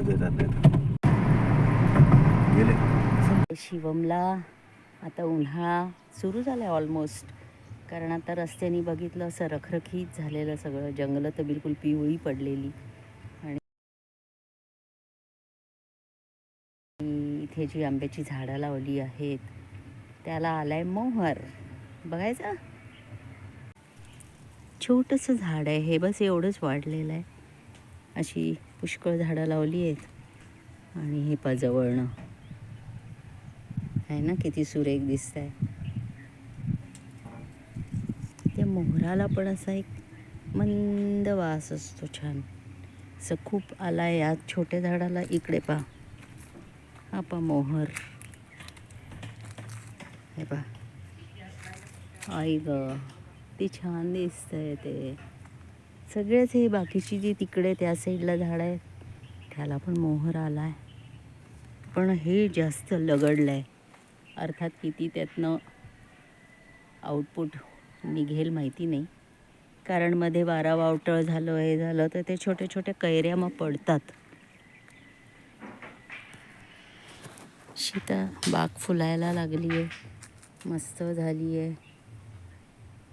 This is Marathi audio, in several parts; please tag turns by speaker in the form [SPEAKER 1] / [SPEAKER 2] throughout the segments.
[SPEAKER 1] नाही गेले.
[SPEAKER 2] शिवमला आता उन्हाळा सुरू झाला आहे ऑलमोस्ट कारण आता रस्त्याने बघितलं असं रखरखीत झालेलं सगळं. जंगलं तर बिलकुल पिवळी पडलेली. आणि इथे जी आंब्याची झाडं लावली आहेत त्याला आलाय मोहर. बघायचं? छोटंसं झाड आहे. हे बस एवढंच वाढलेलं आहे. अशी पुष्कळ झाडं लावली आहेत. आणि हे जवळणं आहे ना किती सुरेख दिसत आहे त्या मोहराला पण असा एक मंद वास असतो छान. असं खूप आला या छोट्या झाडाला इकडे पा. हा पा मोहर. हे पा. आई ग ती छान दिसतंय ते. सगळेच हे बाकीची जी तिकडे त्या साईडला झाड आहे त्याला पण मोहर आला आहे पण हे जास्त लगडलं आहे अर्थात किती त्यातनं आउटपुट निघेल माहिती नाही. कारण मध्ये वारा वावटळ झालं हे झालं तर ते छोट्या छोट्या कैऱ्या मग पडतात. शीता बाग फुलायला लागली आहे मस्त झाली आहे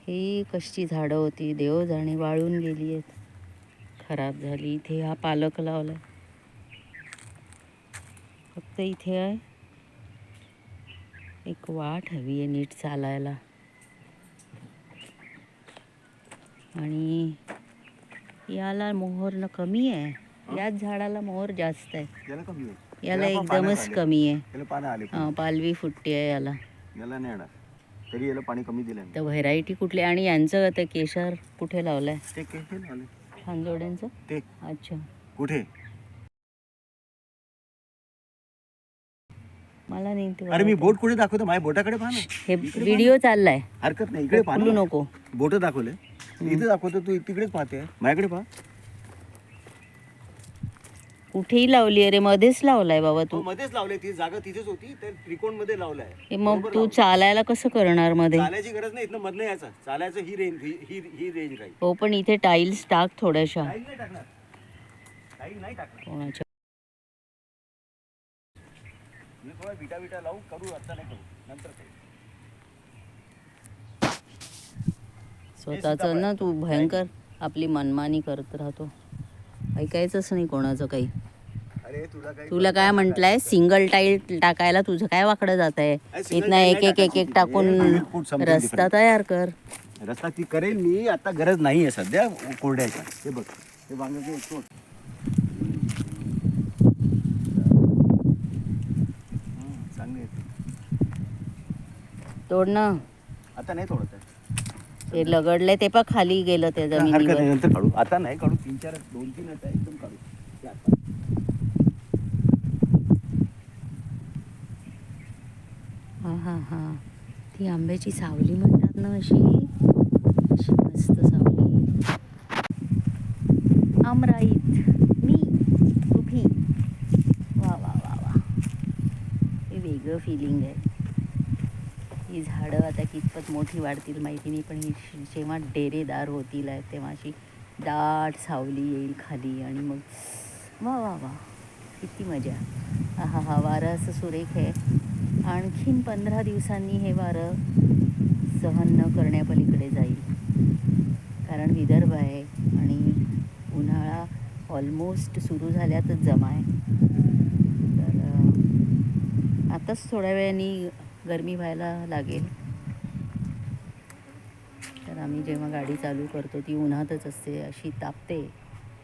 [SPEAKER 2] ही कशी झाडं होती देव जाणे वाळून गेली आहेत. खराब झाली. इथे हा पालक लावला फक्त इथे आहे. एक वाट हवी आहे नीट चालायला. आणि याला मोहर न कमी आहे. याच झाडाला मोहर जास्त आहे.
[SPEAKER 1] याला
[SPEAKER 2] एकदमच. कमी आहे. पालवी फुटते आहे याला.
[SPEAKER 1] याला नाही येणार. तरी याला पाणी कमी दिलं
[SPEAKER 2] तर व्हेरायटी कुठली? आणि यांचं आता केशर कुठे लावलंय?
[SPEAKER 1] ते
[SPEAKER 2] खांजोड्यांचं
[SPEAKER 1] ते.
[SPEAKER 2] अच्छा.
[SPEAKER 1] कुठे?
[SPEAKER 2] मला नाही ते
[SPEAKER 1] अरे मी. बोट कुठे दाखवतो? माझ्या बोटाकडे पहा ना.
[SPEAKER 2] हे व्हिडिओ चाललाय.
[SPEAKER 1] हरकत नाही. इकडे पहा
[SPEAKER 2] बोलू
[SPEAKER 1] ना.
[SPEAKER 2] नको.
[SPEAKER 1] बोट दाखवले इथे दाखवतो तू तिकडेच पाहते. माझ्याकडे पहा.
[SPEAKER 2] कुठेही लावली? अरे मध्येच लावलाय बाबा
[SPEAKER 1] तू.
[SPEAKER 2] तू
[SPEAKER 1] मध्येच लावले ती जागा तिथेच होती तर त्रिकोणमध्ये लावलाय.
[SPEAKER 2] हे मग तू चालायला कसं करणार मध्ये?
[SPEAKER 1] चालायची गरज नाही इथनं मधनं यायचं. चालायचं ही रेंज ही ही ही रेंज राहील.
[SPEAKER 2] हो पण इथे टाईल्स टाक थोड्याशा.
[SPEAKER 1] काही नाही टाकणार. काही नाही टाकणार.
[SPEAKER 2] कोणाच्या?
[SPEAKER 1] मी थोडा विटा विटा लावू करू आता नाही करू. नंतर करू.
[SPEAKER 2] स्वतःच ना तू भयंकर आपली मनमानी करत राहतो. ऐकायचंच नाही कोणाचं काही.
[SPEAKER 1] तुला
[SPEAKER 2] काय म्हटलंय? सिंगल टाईल टाकायला तुझं काय वाकडं जात आहे इथनं एक एक एक एक. टाकून रस्ता. तयार कर.
[SPEAKER 1] रस्ता ती करेल मी आता गरज नाही आहे सध्या कोरड्याच्या. हे बघ हे वांग्याचं एक तोड चांगली आहे ती.
[SPEAKER 2] तोड ना
[SPEAKER 1] आता नाही तोडत आहे.
[SPEAKER 2] ते लगडले ते पण खाली गेलं
[SPEAKER 1] हरकत नाही
[SPEAKER 2] जमिनीवर
[SPEAKER 1] नंतर काढू. आता नाही काढू तीन चार दोन तीन आता एकदम काढू. ते आता.
[SPEAKER 2] हा हा हा. ती आंब्याची सावली म्हणतात ना अशी? अशी मस्त सावली. आमराईत मी उभी. वा वा वा वा. हे वेगळं फिलिंग आहे. ही झाडं आता कितपत मोठी वाढतील माहिती नाही पण ही जेव्हा डेरेदार होतील आहे तेव्हा अशी दाट सावली येईल खाली आणि मग वा वा वा. किती मजा. हा हा वारं असं सुरेख आहे. आणखीन पंधरा दिवसांनी हे वारं सहन न करण्यापलीकडे जाईल. कारण विदर्भ आहे आणि उन्हाळा ऑलमोस्ट सुरू झाल्यातच जमा आहे. तर आताच थोड्या वेळाने गरमी व्हायला लागेल. तर आम्ही जेव्हा गाडी चालू करतो ती उन्हातच असते अशी तापते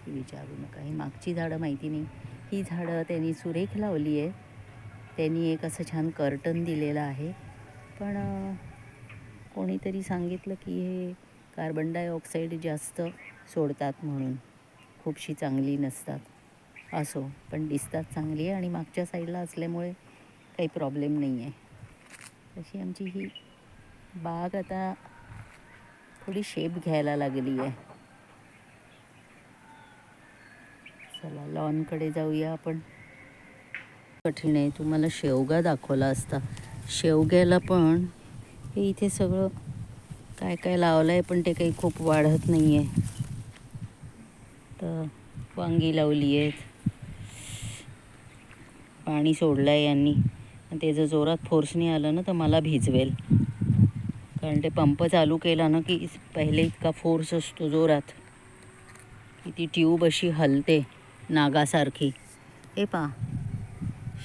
[SPEAKER 2] की विचारू नका. ही मागची झाडं माहिती नाही. ही झाडं त्यांनी सुरेख लावली आहे त्यांनी एक असं छान कर्टन दिलेलं आहे. पण कोणीतरी सांगितलं की हे कार्बन डायऑक्साईड जास्त सोडतात म्हणून. खूपशी चांगली नसतात. असो पण दिसतात चांगली आहे आणि मागच्या साईडला असल्यामुळे काही प्रॉब्लेम नाही आहे तशी आमची ही बाग आता थोडी शेप घ्यायला लागली आहे. चला लॉनकडे जाऊया आपण. कठीण आहे तुम्हाला शेवगा दाखवला असता. शेवग्याला पण हे इथे सगळं काय काय लावलं आहे पण ते काही खूप वाढत नाही आहे तर वांगी लावली आहेत पाणी सोडलं आहे यांनी. आणि ते जर जोरात फोर्सने आलं ना तर मला भिजवेल. कारण ते पंप चालू केला ना की पहिले इतका फोर्स असतो जोरात. की ती ट्यूब अशी हलते नागासारखी. हे पा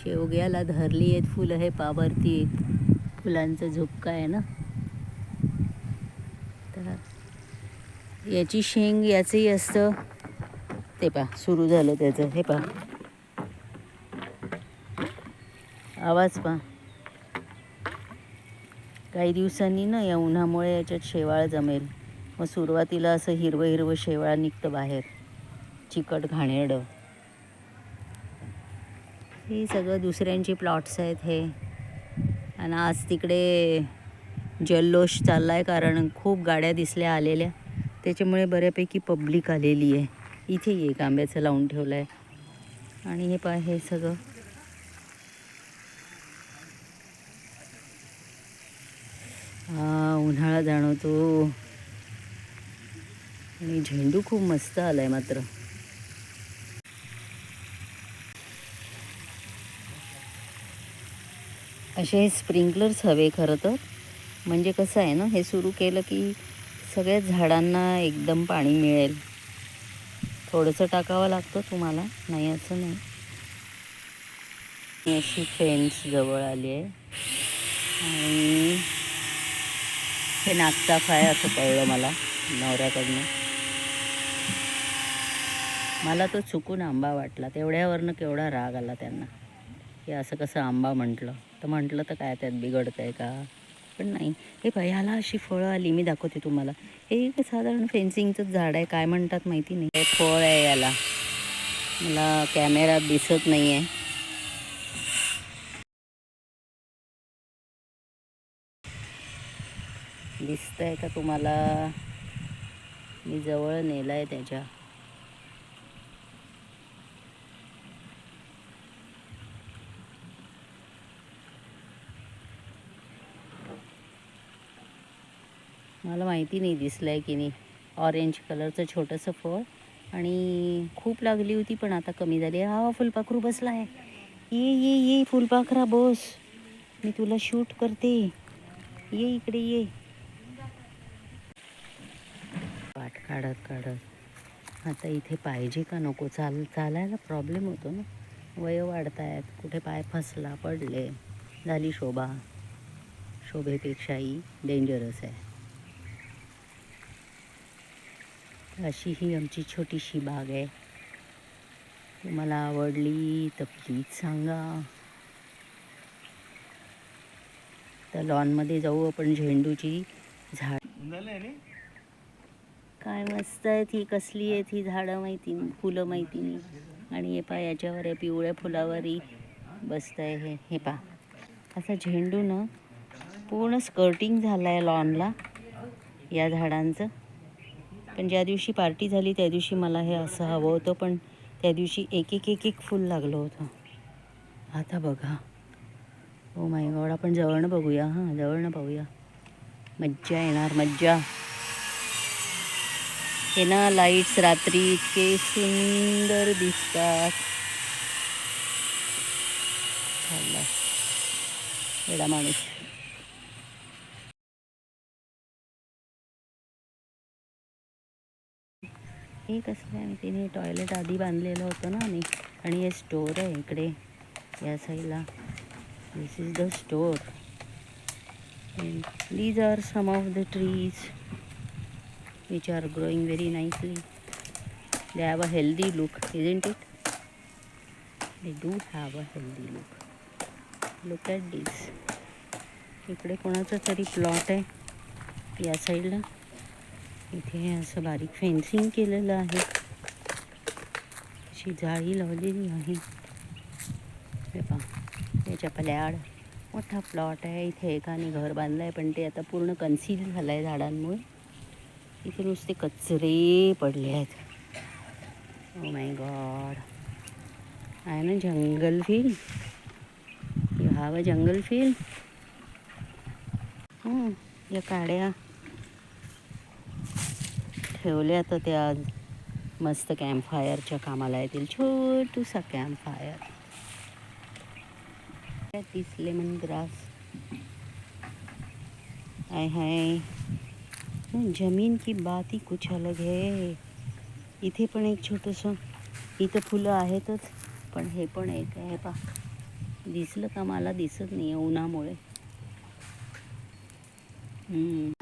[SPEAKER 2] शेवग्याला धरली आहेत फुलं हे पावरती आहेत. एक फुलांचा झुपका आहे ना. तर याची शेंग याचंही असतं. ते पा सुरू झालं त्याचं. हे पा आवाज पा काही दिवसांनी ना या उन्हामुळे याच्यात शेवाळ जमेल. मग सुरुवातीला असं हिरवं हिरवं शेवाळ निघतं बाहेर. चिकट घाणेरडं. हे सगळं दुसऱ्यांची प्लॉट्स आहेत हे. आणि आज तिकडे जल्लोष चालला आहे कारण खूप गाड्या दिसल्या आलेल्या. त्याच्यामुळे बऱ्यापैकी पब्लिक आलेली आहे. इथे एक आंब्याचं लावून ठेवलं आहे आणि हे पाय हे सगळं. हा उन्हाळा जाणवतो. आणि झेंडू खूप मस्त आलाय मात्र. असे हे स्प्रिंकलर्स हवे खरं तर. म्हणजे कसं आहे ना हे सुरू केलं की सगळ्या झाडांना एकदम पाणी मिळेल. थोडंसं टाकावं लागतं तुम्हाला नाही असं नाही. अशी फेन्स जवळ आली आहे. आणि हे नागचाफ आहे असं कळलं मला नवऱ्याकडनं. मला तो चुकून आंबा वाटला तेवढ्यावरनं केवढा राग आला त्यांना. की असं कसं आंबा म्हटलं? तर म्हटलं तर काय त्यात बिघडतं आहे का? पण नाही. हे बाई ह्याला अशी फळं आली मी दाखवते तुम्हाला. हे एक साधारण फेन्सिंगचंच झाड आहे काय म्हणतात माहिती नाही. हे फळ आहे याला. मला कॅमेरा दिसत नाही आहे दिसतंय का तुम्हाला? मी जवळ नेलं आहे त्याच्या. मला माहिती नाही दिसलं आहे की नाही. ऑरेंज कलरचं छोटंसं फळ आणि खूप लागली होती पण आता कमी झाली हा फुलपाखरू बसला आहे. ये ये ये फुलपाखरा बस. मी तुला शूट करते. ये इकडे ये. काढत काढत. आता इथे पाहिजे का नको? चाल चालायला प्रॉब्लेम होतो ना. वय वाढतायत. कुठे पाय फसला पडले. झाली शोभा. शोभेपेक्षाही डेंजरस आहे. अशी ही आमची छोटीशी बाग आहे. तुम्हाला आवडली तर प्लीज सांगा. तर लॉनमध्ये जाऊ आपण झेंडूची झाड. काय मस्त आहेत ही कसली आहेत ही झाडं माहिती फुलं माहिती. नाही आणि हे पा याच्यावर या पिवळ्या फुलावरही बसत आहे हे हे पा असा झेंडू ना पूर्ण स्कर्टिंग झालं आहे लॉनला या झाडांचं. पण ज्या दिवशी पार्टी झाली त्या दिवशी मला हे असं हवं होतं पण त्या दिवशी एक एक एक एक फुल लागलं होतं. आता बघा. हो माय गॉड आपण जवळनं बघूया हां जवळनं पाहूया. मज्जा येणार मज्जा. हे ना लाईट्स रात्री इतके सुंदर दिसतात. चालला वेडा माणूस. हे कसं आहे तिने टॉयलेट आधी बांधलेलं होतं ना आम्ही. आणि हे स्टोर आहे इकडे या साईडला this is the store these are some of the trees which are growing very nicely. They have a healthy look, isn't it? They do have a healthy look. Look at this. इकडे कोणाचा तरी प्लॉट आहे या साईडला इथे असं बारीक फेन्सिंग केलेलं आहे अशी जाळी लावलेली आहे हे पहा त्याच्या पल्याड मोठा प्लॉट आहे इथे एकाने घर बांधलं आहे पण ते आता पूर्ण कन्सील झालं आहे झाडांमुळे इथे नुसते कचरे पडले आहेत. ओ माय गॉड आहे ना jungle feel? You have a jungle feel या काड्या. ठेवल्या तर त्या मस्त कॅम्प फायरच्या कामाला येतील. छोटूसा camp fire this lemon grass हाय हाय जमीन की बात ही कुछ अलग है। इथे पण एक छोटंसं इथं फुलं आहेतच पण हे पण एक आहे पा. दिसलं का मला दिसत नाही आहे उन्हामुळे.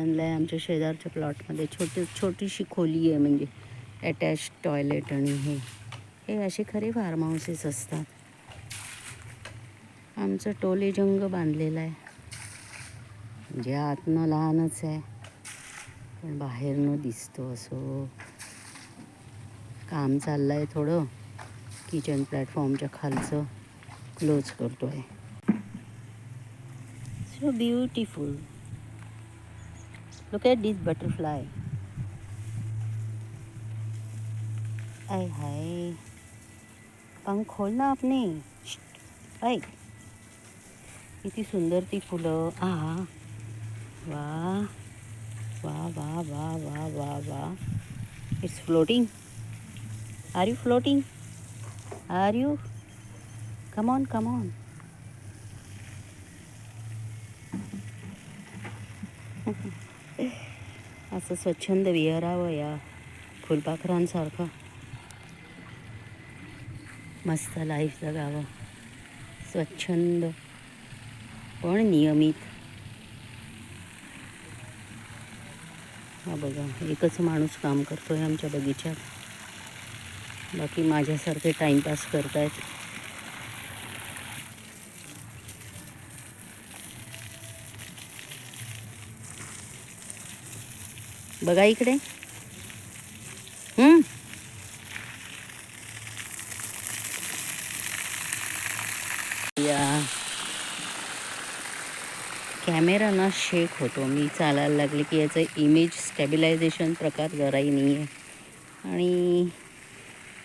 [SPEAKER 2] आणलं आहे आमच्या शेजारच्या प्लॉटमध्ये छोटी छोटीशी खोली आहे म्हणजे अटॅच टॉयलेट आणि हे. हे असे खरे फार्म हाऊसेस असतात. आमचं टोले जंग बांधलेलं आहे. म्हणजे आतनं लहानच आहे. पण बाहेरनं दिसतो असं. काम चाललं आहे थोडं. किचन प्लॅटफॉर्मच्या खालचं. क्लोज करतो आहे so beautiful look at this butterfly I हाय पंख खोल ना आपने. ऐ किती सुंदर ती फुलं. आ वा वा वा वा वा वा वा. It's floating are you floating are you come on come on असं स्वच्छंद विहारावं या फुलपाखरांसारखं. मस्त लाईफ जगावं. स्वच्छंद. पण नियमित. हा बघा एकच माणूस काम करतो आहे आमच्या बगीच्यात. बाकी माझ्यासारखे टाईमपास आहेत बघा इकडे हम्म या कॅमेरा शेक होतो. मी चालायला लागले की याचं इमेज स्टॅबिलायझेशन प्रकार जराही नाही आहे आणि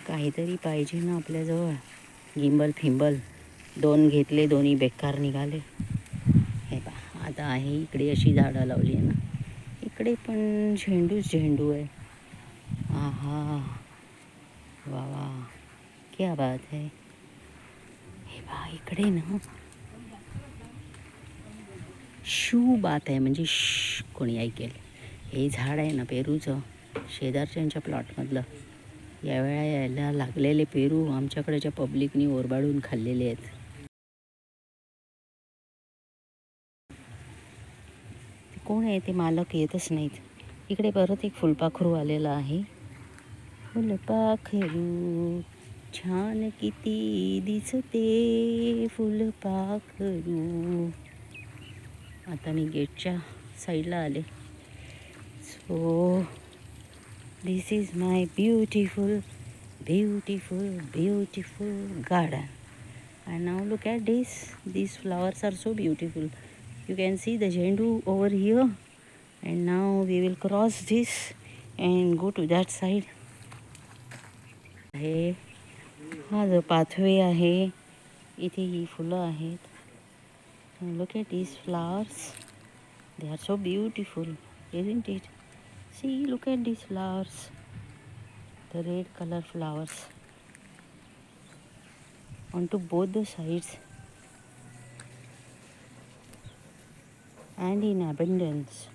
[SPEAKER 2] काहीतरी पाहिजे ना आपल्याजवळ. गिंबल फिंबल. दोन घेतले दोन्ही बेकार निघाले. हे पा आता आहे इकडे अशी झाडं लावली आहे ना. इकडे पण झेंडूच झेंडू आहे. आहा. वा वा. क्या बात आहे हे बा इकडे ना शू बात आहे म्हणजे श कोणी ऐकेल. हे झाड आहे ना पेरूचं. शेजारच्यांच्या प्लॉटमधलं. यावेळा यायला लागलेले पेरू आमच्याकडच्या पब्लिकनी ओरबाडून खाल्लेले आहेत. कोण आहे? ते मालक येतच नाहीत. इकडे परत एक फुलपाखरू आलेला आहे. फुलपाखरू छान किती दिसते फुलपाखरू. आता मी गेटच्या साईडला आले so this is my beautiful beautiful beautiful garden and now look at this these flowers are so beautiful you can see the jendu over here and now we will cross this and go to that side आहे हा जो पाथवे आहे इथे ही फुलं आहेत look at these flowers they are so beautiful isn't it see look at these flowers the red color flowers onto both the sides and in abundance.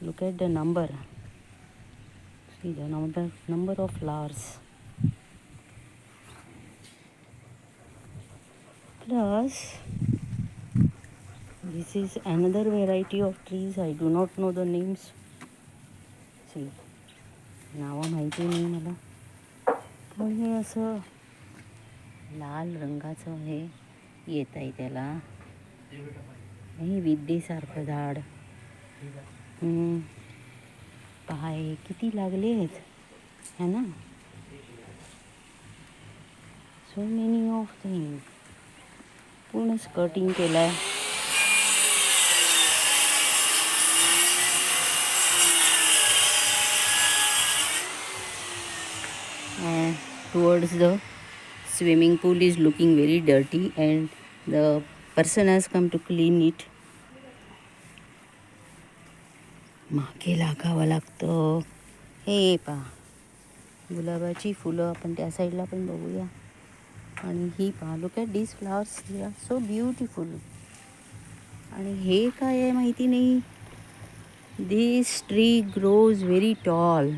[SPEAKER 2] Look at the number. See the number number of flowers. Plus, this is another variety of trees. I do not know the names. See, नावं माहिती नाही मला. पण हे असं लाल रंगाचं हे येत आहे त्याला. हे विद्येसारखं झाड. पहाय किती लागले आहेत? है ना? सो मेनी ऑफ थिंग पूर्ण कटिंग केलं आहे towards the swimming pool is looking very dirty and the person has come to clean it मागे लागावं लागतं. हे पा गुलाबाची फुलं आपण त्या साईडला पण बघूया. आणि ही पहा look at these flowers they are so beautiful आणि हे काय आहे माहिती नाही? This tree grows very tall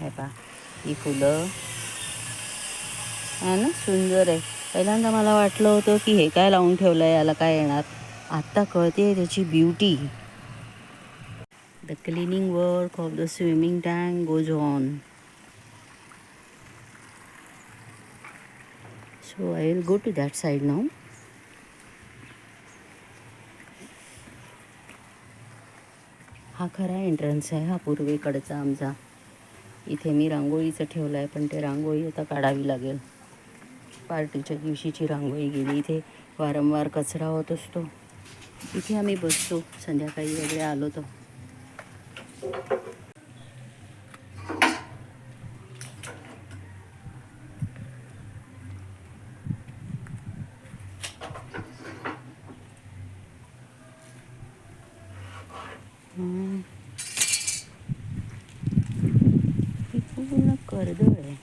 [SPEAKER 2] हे पहा ही फुलं. आहे ना सुंदर आहे. पहिल्यांदा मला वाटलं होतं की हे काय लावून ठेवलं आहे याला काय येणार? आत्ता कळते त्याची beauty the cleaning work of the swimming tank goes on so I will go to that side now. हा खरा एंट्रन्स आहे. हा पूर्वेकडचा आमचा. इथे मी रांगोळीचं ठेवलं आहे पण ते रांगोळी आता काढावी लागेल. पार्टीच्या दिवशीची रांगोळी गेली. इथे वारंवार कचरा होत असतो. इथे आम्ही बसतो. संध्याकाळी वगैरे आलो तर. पूर्ण कर्दळ आहे.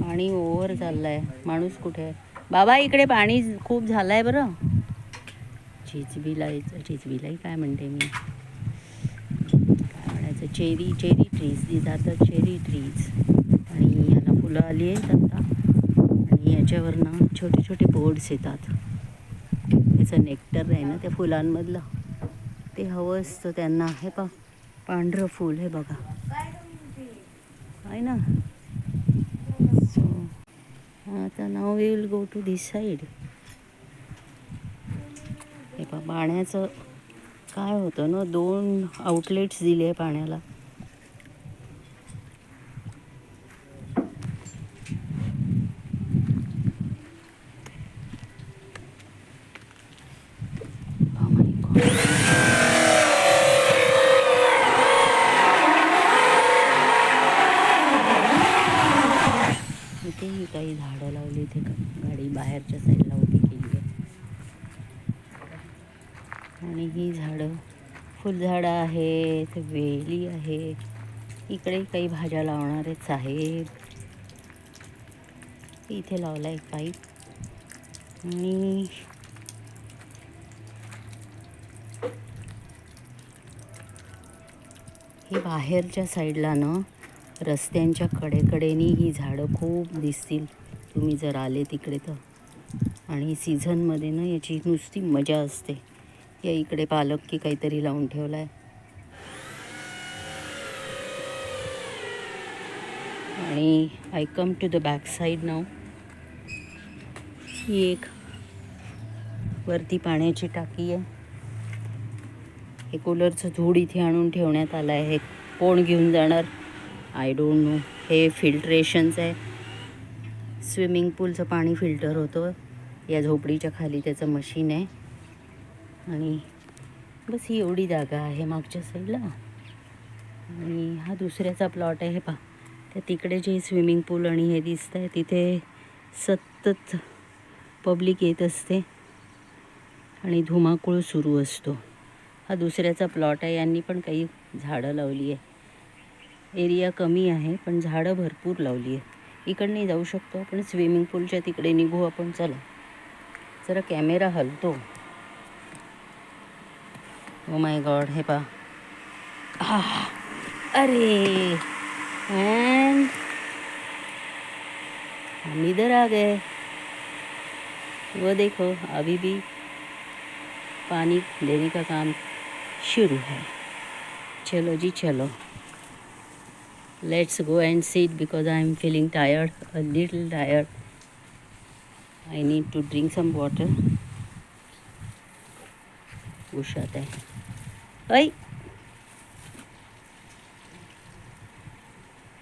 [SPEAKER 2] पाणी ओव्हर चाललंय. माणूस कुठे आहे? बाबा इकडे पाणी खूप झालंय बरं. चिचबिलाई चिचबिलाई काय म्हणते मी? काय म्हणायचं? चेरी चेरी ट्रीज दी जातात चेरी ट्रीज आणि याला फुलं आली आहेत आता. आणि याच्यावरनं छोटे छोटे बोर्ड्स येतात. त्याचं नेक्टर आहे ना त्या फुलांमधलं. ते हवं असतं त्यांना. हे पा पांढरं फूल हे बघा. आहे ना? सो आता now will go to this side बा पाण्याचं काय होतं ना दोन आउटलेट्स दिले आहे पाण्याला. काही झाडं लावली इथे का- गाडी बाहेरच्या साईड उभी केली आहे आणि ही झाडं फुलझाडं आहेत वेली आहे इकडे काही भाज्या लावणारेच आहेत. इथे लावला एक पाईप आणि हे बाहेरच्या साईडला ना रस्त्यांच्या कडेकडेनी ही झाडं खूप दिसतील. तुम्ही जर आले तिकडे तर. आणि सीझनमध्ये ना याची नुसती मजा असते. या इकडे पालक की काहीतरी लावून ठेवला आहे आणि I come to the back side now ही एक वरती पाण्याची टाकी आहे. हे कूलरचं धूळ इथे आणून ठेवण्यात आलं आहे. हे कोण घेऊन जाणार? आय डोंट नो हे फिल्ट्रेशनचं आहे. स्विमिंग पूलचं पाणी फिल्टर होतं. या झोपडीच्या खाली त्याचं मशीन आहे. आणि बस ही एवढी जागा आहे मागच्या साईडला आणि हा दुसऱ्याचा प्लॉट आहे पा त्या तिकडे जे स्विमिंग पूल आणि हे दिसत आहे तिथे सतत पब्लिक येत असते. आणि धुमाकूळ सुरू असतो. हा दुसऱ्याचा प्लॉट आहे. यांनी पण काही झाडं लावली आहे. एरिया कमी आहे पण झाडं भरपूर लावली आहे इकडनं जाऊ शकतो आपण. स्विमिंग पूलच्या तिकडे निघू आपण. चला. जरा कॅमेरा हलतो. ओ माय गॉड हे पा अरे एंड हम इधर आ गए वो देखो अभी भी पानी देने का काम शुरू है चलो जी चलो let's go and sit because i am feeling tired a little tired i need to drink some water उशात आहे ऐ.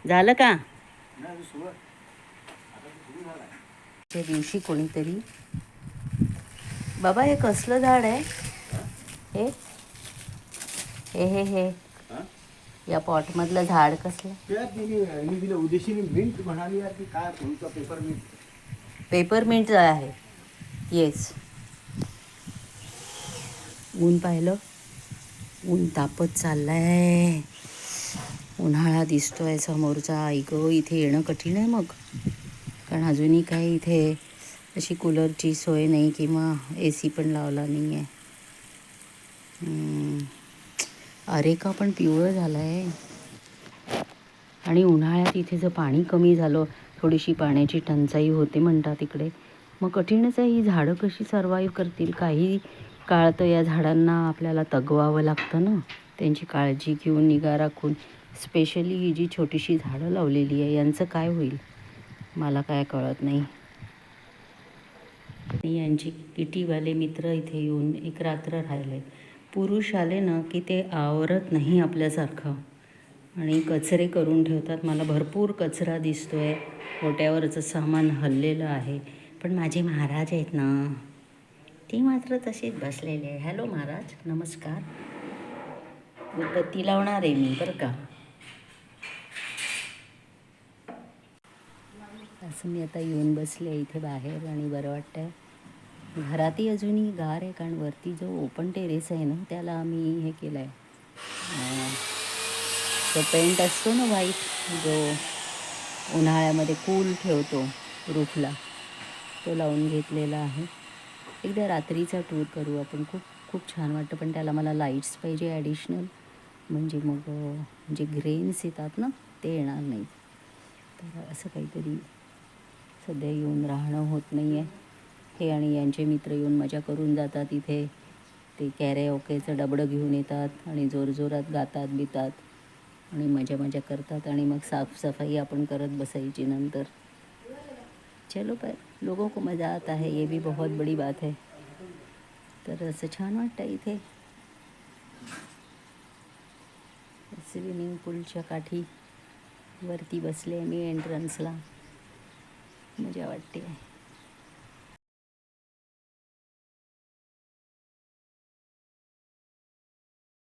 [SPEAKER 2] झालं का? त्या दिवशी कोणीतरी बाबा हे कसलं झाड आहे? हे? हे हे हे. या पॉटमधलं झाड कसलं?
[SPEAKER 1] पेपर मिंट
[SPEAKER 2] आहे. येस ऊन पाहिलं? ऊन तापत चाललंय. उन्हाळा दिसतोय समोरचा. आई इथे येणं कठीण आहे मग. कारण अजूनही काही इथे अशी कूलरची सोय नाही किंवा ए सी पण लावला नाही आहे हम्म. अरे का पण पिवळं झालं आहे आणि उन्हाळ्यात इथे जर पाणी कमी झालं. थोडीशी पाण्याची टंचाई होते म्हणतात तिकडे मग कठीणच आहे. ही झाडं कशी सर्वाईव्ह करतील? काही काळ तर या झाडांना आपल्याला तगवावं लागतं ना. त्यांची काळजी घेऊन निगा राखून स्पेशली ही जी छोटीशी झाडं लावलेली आहे यांचं काय होईल? मला काय कळत नाही. आणि यांचे किटीवाले मित्र इथे येऊन एक रात्र राहिले. पुरुष आले ना की ते आवरत नाही आपल्यासारखं. आणि कचरे करून ठेवतात. मला भरपूर कचरा दिसतो आहे ओट्यावरचं सामान हललेलं आहे. पण माझे महाराज आहेत ना. ती मात्र तशीच बसलेली आहे. हॅलो महाराज नमस्कार. उदबत्ती लावणार आहे मी बरं का? असं मी आता येऊन बसले इथे बाहेर आणि बरं वाटतं घरातही अजूनही गार आहे कारण वरती जो ओपन टेरेस आहे ना त्याला आम्ही हे केलं आहे तो पेंट असतो ना व्हाईट जो उन्हाळ्यामध्ये कूल ठेवतो रूफला तो लावून घेतलेला आहे. एकदा रात्रीचा टूर करू आपण. खूप खूप छान वाटतं. पण त्याला मला लाईट्स पाहिजे ॲडिशनल म्हणजे मग जे ग्रेन्स येतात ना ते येणार नाही. तर असं काहीतरी सध्या येऊन राहणं होत नाही आहे हे आणि यांचे मित्र येऊन मजा करून जातात इथे. ते कॅरे ओकेचं डबडं घेऊन येतात आणि जोरजोरात गातात बितात आणि मजा मजा करतात. आणि मग साफसफाई आपण करत बसायची नंतर. चलो, पर लोगों को मज़ा आता है, ये भी बहुत बड़ी बात है। तरह से छान वाटतं थे स्विमिंग पूल काठी वरती बसले मी एंट्रन्सला मज़ा वाटते